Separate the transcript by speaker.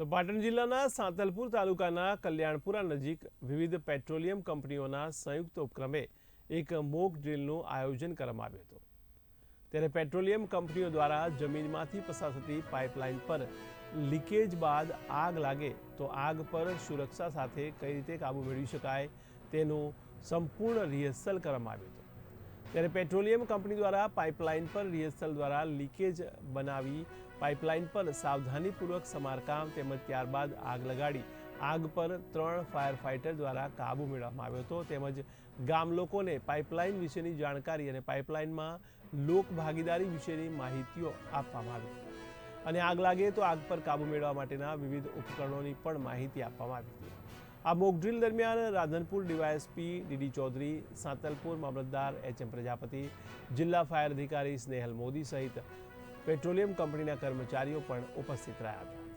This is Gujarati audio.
Speaker 1: તો પાટણ જિલ્લાના સાંતલપુર તાલુકાના કલ્યાણપુરા નજીક વિવિધ પેટ્રોલિયમ કંપનીઓના સંયુક્ત ઉપક્રમે એક મોક ડ્રીલનું આયોજન કરવામાં આવ્યું હતું. ત્યારે પેટ્રોલિયમ કંપનીઓ દ્વારા જમીનમાંથી પસાર થતી પાઇપલાઇન પર લીકેજ બાદ આગ લાગે તો આગ પર સુરક્ષા સાથે કઈ રીતે કાબૂ મેળવી શકાય તેનું સંપૂર્ણ રિહર્સલ કરવામાં આવ્યું હતું. ત્યારે પેટ્રોલિયમ કંપની દ્વારા પાઇપલાઇન પર રિહર્સલ દ્વારા લીકેજ બનાવી પાઇપલાઇન પર સાવધાનીપૂર્વક સમારકામ તેમજ ત્યારબાદ આગ લગાડી. આગ પર ત્રણ ફાયર ફાઇટર દ્વારા કાબુ મેળવવામાં આવ્યો હતો. તેમજ ગામ લોકોને પાઇપલાઇન વિશેની જાણકારી અને પાઇપલાઇનમાં લોક ભાગીદારી વિશેની માહિતીઓ આપવામાં આવી. અને આગ લાગે તો આગ પર કાબૂ મેળવવા માટેના વિવિધ ઉપકરણોની પણ માહિતી આપવામાં આવી. હતી આ મોક ડ્રીલ દરમિયાન રાધનપુર ડીવાયએસપી ડીડી ચૌધરી, સાંતલપુર મામલતદાર એચ એમ પ્રજાપતિ, જિલ્લા ફાયર અધિકારી સ્નેહલ મોદી સહિત પેટ્રોલિયમ કંપનીના કર્મચારીઓ પણ ઉપસ્થિત રહ્યા હતા.